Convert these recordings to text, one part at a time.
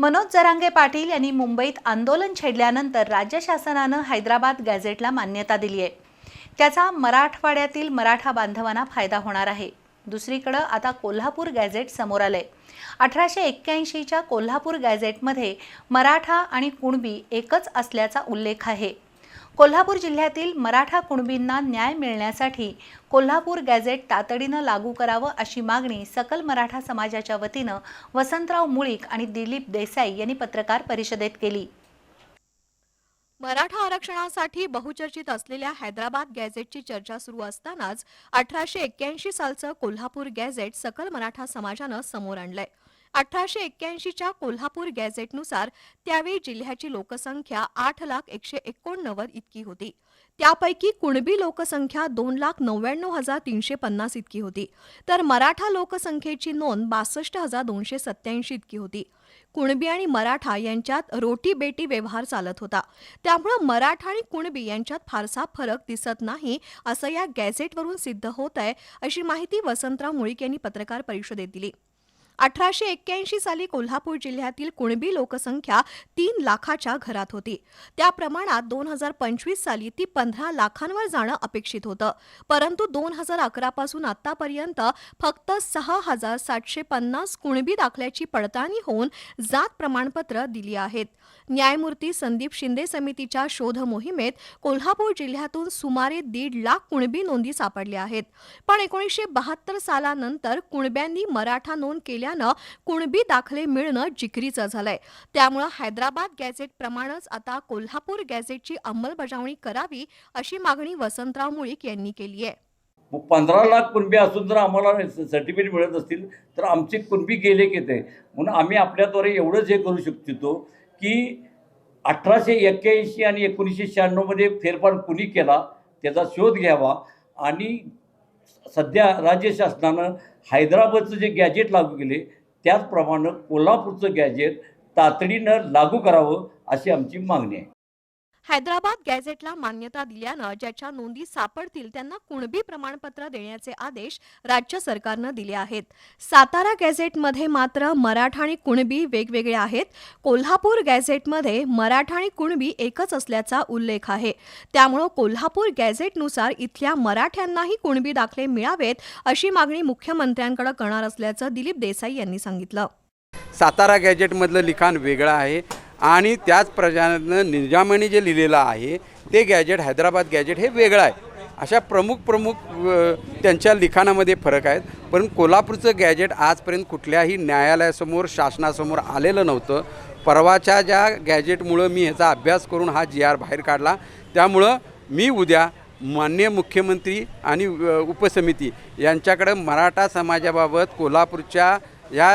मनोज जरांगे पाटील यांनी मुंबईत आंदोलन छेडल्यानंतर राज्य शासनानं हैदराबाद गॅझेटला मान्यता दिली आहे. त्याचा मराठवाड्यातील मराठा बांधवांना फायदा होणार आहे. दुसरीकडं आता कोल्हापूर गॅझेट समोर आलंय. अठराशे एक्क्याऐंशीच्या कोल्हापूर गॅझेटमध्ये मराठा आणि कुणबी एकच असल्याचा उल्लेख आहे. कोल्हापूर जिल्ह्यातील मराठा कुणबींना न्याय मिळण्यासाठी कोल्हापूर गॅझेट तातडीनं लागू करावं अशी मागणी सकल मराठा समाजाच्या वतीनं वसंतराव मुळीक आणि दिलीप देसाई यांनी पत्रकार परिषदेत केली. मराठा आरक्षणासाठी बहुचर्चित असलेल्या हैदराबाद गॅझेटची चर्चा सुरू असतानाच अठराशे एक्क्याऐंशी सालचं कोल्हापूर गॅझेट सकल मराठा समाजानं समोर आणलंय. अठराशे एक्क्याऐंशीच्या कोल्हापूर गॅझेटनुसार त्यावेळी जिल्ह्याची लोकसंख्या आठ लाख एकशे एकोणनव्वद इतकी होती. त्यापैकी कुणबी लोकसंख्या दोन लाख नव्याण्णव हजार तीनशे पन्नास इतकी होती. तर मराठा लोकसंख्येची नोंद बासष्ट हजार दोनशे सत्याऐंशी इतकी होती. कुणबी आणि मराठा यांच्यात रोटी बेटी व्यवहार चालत होता. त्यामुळं मराठा आणि कुणबी यांच्यात फारसा फरक दिसत नाही असं या गॅझेटवरून सिद्ध होत आहे अशी माहिती वसंतराव मुळीक यांनी पत्रकार परिषदेत दिली. अठराशे एक्क्याऐंशी साली कोल्हापूर जिल्ह्यातील कुणबी लोकसंख्या तीन लाखाच्या घरात होती. त्या प्रमाणात दोन हजार पंचवीस साली ती पंधरा लाखांवर जाणं अपेक्षित होतं. परंतु दोन हजार अकरापासून आतापर्यंत फक्त सहा हजार सातशे पन्नास कुणबी दाखल्याची पडताळणी होऊन जात प्रमाणपत्र दिली आहेत. न्यायमूर्ती संदीप शिंदे समितीच्या शोध मोहिमेत कोल्हापूर जिल्ह्यातून सुमारे दीड लाख कुणबी नोंदी सापडल्या आहेत. पण एकोणीसशे बहात्तर सालानंतर कुणब्यांनी मराठा नोंद केल्या केल्यानं कुणबी दाखले मिळणं जिकरीचं झालंय. त्यामुळं हैदराबाद गॅझेट प्रमाणच आता कोल्हापूर गॅझेटची अंमलबजावणी करावी अशी मागणी वसंतराव मुळीक यांनी केली आहे मग पंधरा लाख कुणबी असून जर आम्हाला सर्टिफिकेट मिळत असतील तर आमचे कुणबी गेले की ते. म्हणून आम्ही आपल्याद्वारे एवढंच हे करू शकतो की अठराशे एक्क्याऐंशी आणि एकोणीसशे शहाण्णवमध्ये फेरफार कुणी केला त्याचा शोध घ्यावा आणि सध्या राज्य शासनानं हैदराबादचं जे गॅजेट लागू केले त्याचप्रमाणे कोल्हापूरचं गॅजेट तातडीनं लागू करावं अशी आमची मागणी आहे. हैदराबाद गॅझेटला मान्यता दिल्यानं ज्याच्या नोंदी सापडतील त्यांना कुणबी प्रमाणपत्र देण्याचे आदेश राज्य सरकारनं दिले आहेत. सातारा गॅझेटमध्ये मात्र मराठा आणि कुणबी वेगवेगळे आहेत. कोल्हापूर गॅझेटमध्ये मराठा आणि कुणबी एकच असल्याचा उल्लेख आहे. त्यामुळं कोल्हापूर गॅझेटनुसार इथल्या मराठ्यांनाही कुणबी दाखले मिळावेत अशी मागणी मुख्यमंत्र्यांकडे करणार असल्याचं दिलीप देसाई यांनी सांगितलं. सातारा गॅजेटमधलं लिखाण वेगळं आहे. आणि त्याच प्रजानं निजामाने जे लिहिलेलं आहे ते गॅजेट हैदराबाद गॅजेट हे वेगळं आहे. अशा प्रमुख प्रमुख त्यांच्या लिखाणामध्ये फरक आहेत. पण कोल्हापूरचं गॅजेट आजपर्यंत कुठल्याही न्यायालयासमोर शासनासमोर आलेलं नव्हतं. परवाच्या ज्या गॅजेटमुळं मी ह्याचा अभ्यास करून हा जी आर बाहेर काढला त्यामुळं मी उद्या मान्य मुख्यमंत्री आणि उपसमिती यांच्याकडं मराठा समाजाबाबत कोल्हापूरच्या या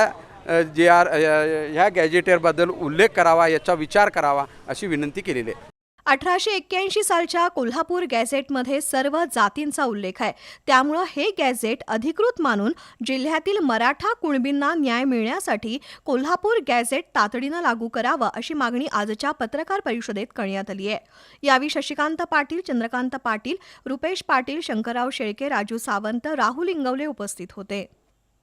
जे आर ह्या गॅजेटेरबद्दल उल्लेख करावा याचा विचार करावा अशी विनंती केलेली आहे. अठराशे एक्क्याऐंशी सालच्या कोल्हापूर गॅझेटमध्ये सर्व जातींचा उल्लेख आहे. त्यामुळं हे गॅझेट अधिकृत मानून जिल्ह्यातील मराठा कुणबींना न्याय मिळण्यासाठी कोल्हापूर गॅझेट तातडीनं लागू करावं अशी मागणी आजच्या पत्रकार परिषदेत करण्यात आली आहे. यावेळी शशिकांत पाटील चंद्रकांत पाटील रुपेश पाटील शंकरराव शेळके राजू सावंत राहुल इंगवले उपस्थित होते.